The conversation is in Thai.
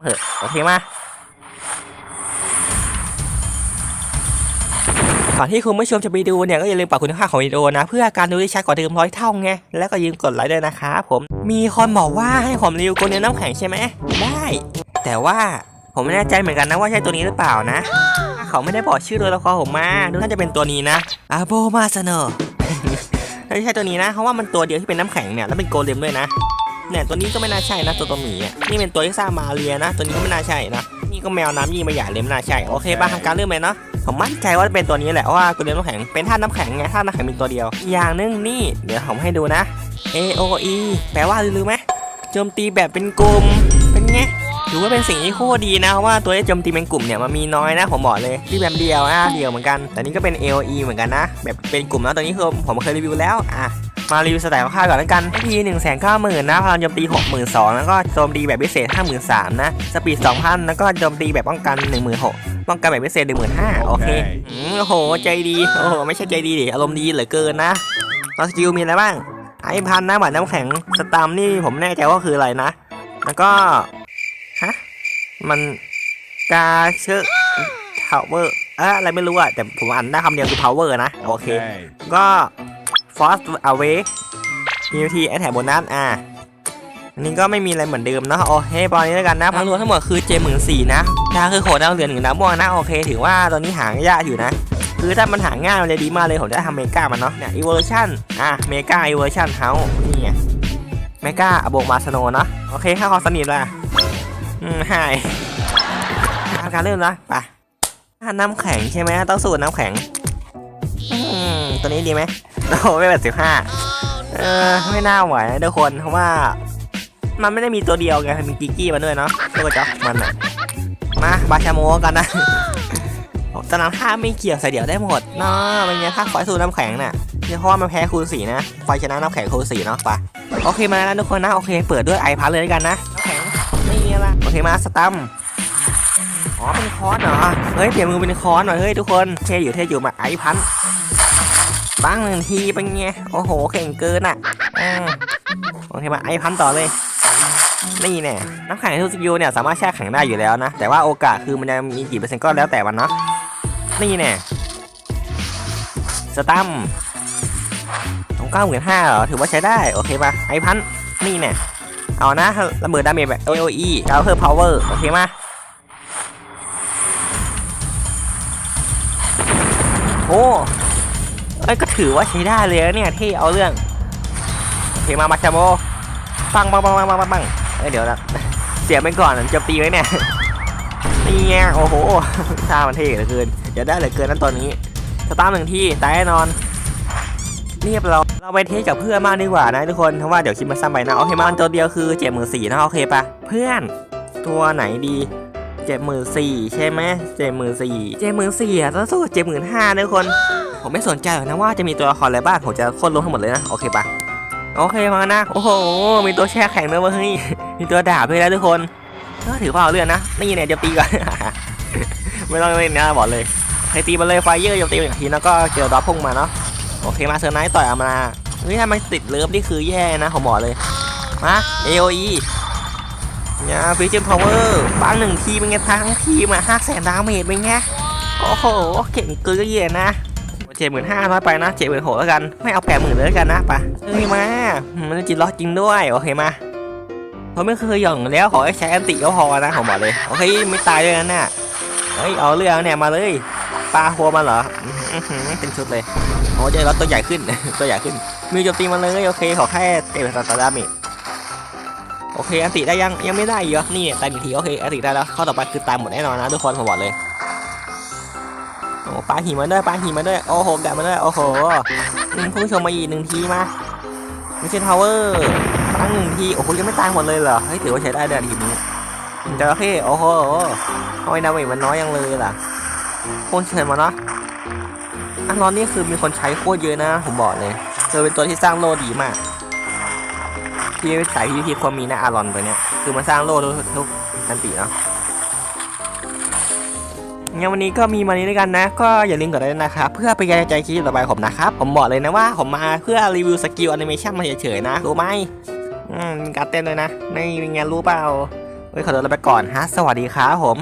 เถอะโอเคมาก่อนที่คุณผู้ชมจะไปดูเนี่ยก็อย่าลืมปรับคุณภาของวิดีโอนะ เพื่อการดูได้ชัดกว่าเดิมร้อยเท่าไงแล้วก็ยืมกดไลค์ด้วยนะครับผมมีคนบอกว่าให้ผมรีวิวโกเนียน้ำแข็งใช่ไหมได้ แต่ว่าผมไม่แน่ใจเหมือนกันนะว่าใช่ตัวนี้หรือเปล่านะ เขาไม่ได้บอกชื่อตัวละครผมมาดูน่าจะเป็นตัวนี้นะอาโบมาเสนอไม่ใช่ตัวนี้นะเพราะว่ามันตัวเดียวที่เป็นน้ำแข็งเนี่ยแล้วเป็นโกเลมด้วยนะ เนี่ยตัวนี้ก็ไม่น่าใช่นะตัวตัวหมีอะนี่เป็นตัวที่สร้างมาเรียนะ ตัวนี้ก็ไม่น่าใช่นะนี่ก็แมวน้ำยี่มาหย่าเลยไม่น่าใช่โอเคป่ะทำการเริ่มเลยเนาะผมมั่นใจว่าเป็นตัวนี้แหละเพราะว่าโกเลมน้ำแข็งเป็นธาตุน้ำแข็งไงธาตุน้ำแข็งมีตัวเดียว อย่างหนึงนี่เดี๋ยวผมให้ดูนะ AOE แปลว่าอะไรรู้ไหมโจมตีแบบเป็นกลุ่มเป็นไงถือว่าเป็นสิ่งที่โคตรดีนะเพราะว่าตัวที่โจมตีเป็นกลุ่มเนี่ยมันมีน้อยนะผมบอกเลยที่แบบเดียวนะเดียวเหมือนกัน แต่นี่ก็เป็น AOE เหมือนกันนะ แบบเป็นกลุ่มนะตัวนี้คือผมเคยรีวิวแล้วอะ มารีวิวสไตล์ค่าก่อนแล้วกันทีหนึ่งแสนเก้าหมื่นนะพลังโจมตีหกหมื่นสองแล้วก็โจมตีแบบพิเศษห้าหมื่นสามนะสปีดสองพันแล้วก็โจมตีแบบป้องกันหนึ่งหมื่นหกป้องกันแบบพิเศษหนึ่งหมื่นห้าโอเคอืมโอ้โหใจดีโอ้โหไม่ใช่ใจดีดิอารมณ์ดีเหลือเกินนะแล้วสกิลมีอะไรบ้างไอพันนะหมาน้ำแข็งสตาร์มนี่ผมแน่ใจว่าคืออะไรนะ แล้วก็ฮะมันกาเชอร์พาวเวอร์อะไรไม่รู้อะแต่ผมอ่านได้คำเดียวคือ power นะ โอเค ก็ force away immunity attack bonus อะอันนี้ก็ไม่มีอะไรเหมือนเดิมเนอะโอเคตอนนี้แล้วกันนะพังรวมทั้งหมดคือเจหมื่นสี่นะดาคือโขดดาวเหลือหนึ่งดาวม่วงนะโอเค ถือว่าตอนนี้หางยากอยู่นะ คือถ้ามันหาง่ายมันจะดีมากเลยผมจะทำเมกามันเนาะเนี่ย evolution อะเมกา evolution house นี่ไงเมกาอโบมาสโนเนาะโอเคค่าความสนิทละอืมหายทำการเริ่มนะไปน้ำแข็งใช่ไหมต้องสูตรน้ำแข็ง อืมตัวนี้ดีไหม โอ้ไม่แบบสิบห้าเออไม่น่าไหวนะทุกคนเพราะว่า มันไม่ได้มีตัวเดียวไงมันมีกิกกี้มาด้วยเนาะตัวจ๊อกมันอะมาบาชาโมกันนะตนนั้นถ้าไม่เกี่ยวใส่เดี่ยวได้หมดเนาะเป็นไงถ้าไฟสู้น้ำแข็งน่ะเพราะว่ามันแพ้คูณสีนะไฟชนะน้ำแข็งคูณสีเนาะไปโอเคมาแล้วทุกคนนะโอเคเปิดด้วยไอพัทเลยกันนะน้ำแข็งไม่มีอะไรโอเคมาสตัมอ๋อเป็นคอนเหรอเฮ้ยเปลี่ยนมือเป็นคอนหน่อยเฮ้ยทุกคนเท่อยู่เท่อยู่มาไอพัน ปังหนึ่งทีเป็นไง โอ้โหเข่งเกินอะโอเคมาไอพันต่อเลย นี่แน่น้ำแข็งทุกสกิลเนี่ยสามารถแช่แข็งได้อยู่แล้วนะ แต่ว่าโอกาสคือมันจะมีกี่เปอร์เซ็นต์ก็แล้วแต่มันเนาะ นี่แน่สตัมของเก้าหมื่นห้าเหรอ ถือว่าใช้ได้ โอเคมาไอพันนี่แน่เอานะระเบิดดาเมจแบบ AOE แล้วเพิ่ม power โอเคมาโอ้ เอ้ยก็ถือว่าใช้ได้เลยนะเนี่ยที่เอาเรื่องโอเคมามาชาโมปังปังปังปังปังปังปังเอ้ยเดี๋ยวนะเสียไปก่อนจะตีไว้เนี่ยนี่ไงโอ้โหท่ามันเท่เหลือเกินเดี๋ยวได้เหลือเกินนั้นตอนนี้สตาร์ทหนึ่งที่ตายแน่นอนเรียบเราเราไปเทสกับเพื่อนมากดีกว่านะทุกคนเพราะว่าเดี๋ยวคลิปมันสั้นไปนะโอเคมันตัวเดียวคือเจ็ดหมื่นสี่นะโอเคปะเพื่อนตัวไหนดีเจ็ดหมื่นสี่ใช่ไหมเจ็ดหมื่นสี่เจ็ดหมื่นสี่อะต้องสู้เจ็ดหมื่นห้าทุกคน ผมไม่สนใจหรอกนะว่าจะมีตัวละครอะไรบ้างผมจะโค่นลงทั้งหมดเลยนะโอเคปะโอเคมานะโอ้โหมีตัวแช่แข็งด้วยเวะเฮ้ยมีตัวดาบด้วยนะทุกคนก็ถือว่าเอาเรื่องนะนี่ยิงเนี่ยเดี๋ยวตีก่อนไม่ต้องเล่นนะบอกเลยใครตีมาเลยไฟเยอร์โจมตีไปอีกทีแล้วก็เจอดอปพุ่งมาเนาะโอเคมาเซอร์ไนท์ต่อยอามาเฮ้ยถ้ามันติดเลิฟนี่คือแย่นะผมบอกเลยมา AOE เนี่ยฟิจิมพาวเวอร์บางหนึ่งทีเป็นไงทั้งทีมอะห้าแสนดาเมจเป็นไงโอ้โหเก่งเกินก็เย็นนะ เจ็ดหมื่นห้าน้อยไปนะเจ็ดหมื่นหกแล้วกัน ไม่เอาแปดหมื่นเลยแล้วกันนะปะเฮ้ยมา มันจิตล็อกจริงด้วย โอเคมาผมไม่เคยหย่องแล้วขอให้ใช้แอนติก็พอนะผมบอกเลย โอเคไม่ตายด้วยกันน่ะเฮ้ยเอาเรื่องเนี่ยมาเลยปลาหัวมันเหรอเป็นชุดเลยโอ้เจอรถตัวใหญ่ขึ้นตัวใหญ่ขึ้น มีโจมตีมาเลยโอเคขอแค่เตะตัดดามจโอเคอันติได้ยังยังไม่ได้อีกเหรอนี่ตายหนึ่งทีโอเคอันติได้แล้วข้อต่อไปคือตายหมดแน่นอนนะทุกคนผมบอกเลย อ้ปลาหิมมาด้วยปลาหิมมาด้วยโอ้โหแดดมาด้วยโอ้โหหนึ่งผู้ชมมาอีกหนึ่งทีมามิชชั่นพาวเวอร์ตั้งหนึ่งทีโอ้โหยังไม่ตายหมดเลยเหรอเฮ้ยถือว่าใช้ได้เดือนทีนี้จระเข้โอ้โหทำไมดาเมจมันน้อยยังเลยล่ะคนเชิญมาเนาะอันนอนนี่คือมีคนใช้โคตรเยอะนะ ผมบอกเลยเธอเป็นตัวที่สร้างโลดีมากที่สายพีพีควรมีนะอารอนตัวเนี้ยคือมันสร้างโล่ทุกทุกทันติเนาะ งั้นวันนี้ก็มีมานี้ด้วยกันนะ ก็อย่าลืมกดไลค์นะครับ เพื่อเป็นกำลังใจคลิปต่อไปผมนะครับ ผมบอกเลยนะว่าผมมาเพื่อรีวิวสกิลแอนิเมชันมาเฉยๆนะ รู้ไหมอืมการเต้นเลยนะ นี่เป็นไงรู้เปล่าเฮ้ยขอตัวลาไปก่อนฮะ สวัสดีครับผม